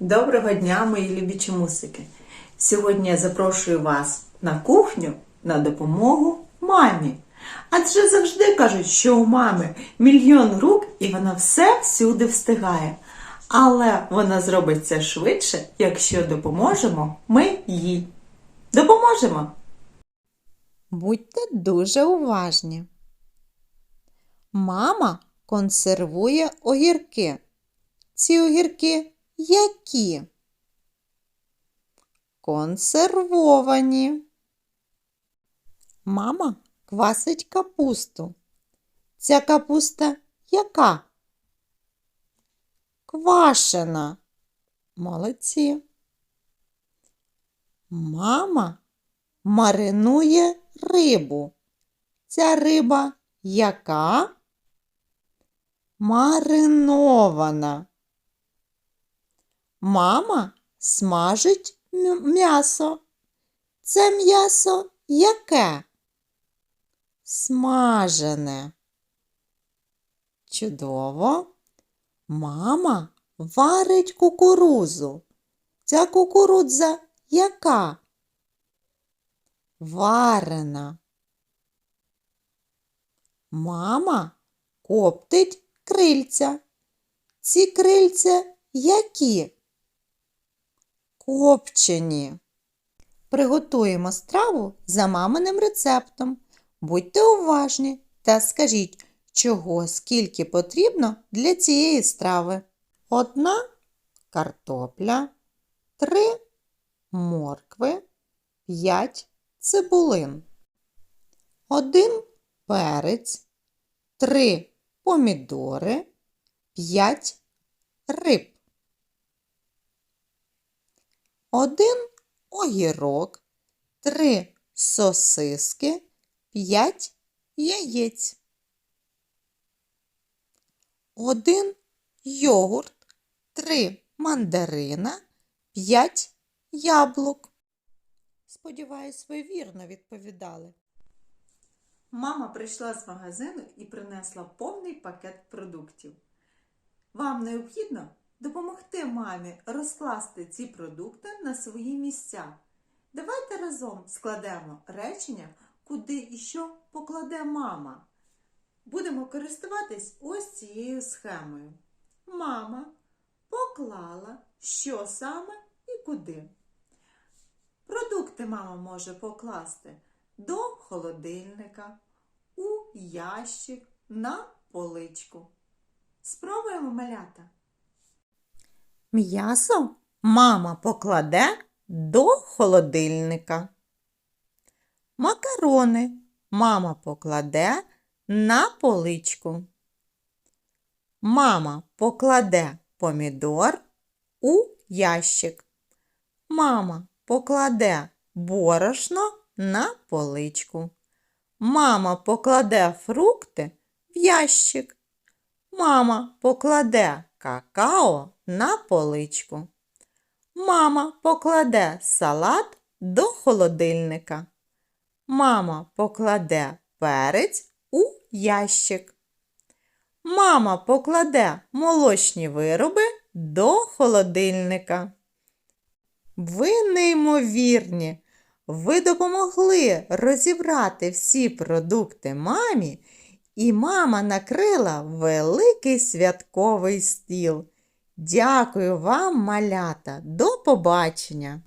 Доброго дня, мої любі чомусики! Сьогодні я запрошую вас на кухню на допомогу мамі. Адже завжди кажуть, що у мами мільйон рук і вона все всюди встигає. Але вона зробить це швидше, якщо допоможемо ми їй. Допоможемо! Будьте дуже уважні. Мама консервує огірки. Ці огірки які? Консервовані. Мама квасить капусту. Ця капуста яка? Квашена. Молодці. Мама маринує рибу. Ця риба яка? Маринована. Мама смажить м'ясо. Це м'ясо яке? Смажене. Чудово. Мама варить кукурузу. Ця кукурудза яка? Варена. Мама коптить крильця. Ці крильця які? Копчені. Приготуємо страву за маминим рецептом. Будьте уважні та скажіть, чого скільки потрібно для цієї страви. Одна картопля, три моркви, п'ять цибулин, один перець, три помідори, п'ять риб, один огірок, три сосиски, п'ять яєць, один йогурт, три мандарина, п'ять яблук. Сподіваюсь, ви вірно відповідали. Мама прийшла з магазину і принесла повний пакет продуктів. Вам необхідно допомогти мамі розкласти ці продукти на свої місця. Давайте разом складемо речення, куди і що покладе мама. Будемо користуватись ось цією схемою. Мама поклала, що саме і куди. Продукти мама може покласти до холодильника, у ящик, на поличку. Спробуємо малята. М'ясо мама покладе до холодильника. Макарони мама покладе на поличку. Мама покладе помідор у ящик. Мама покладе борошно на поличку. Мама покладе фрукти в ящик. Мама покладе какао на поличку. Мама покладе салат до холодильника. Мама покладе перець у ящик. Мама покладе молочні вироби до холодильника. Ви неймовірні! Ви допомогли розібрати всі продукти мамі, і мама накрила великий святковий стіл. Дякую вам, малята, до побачення!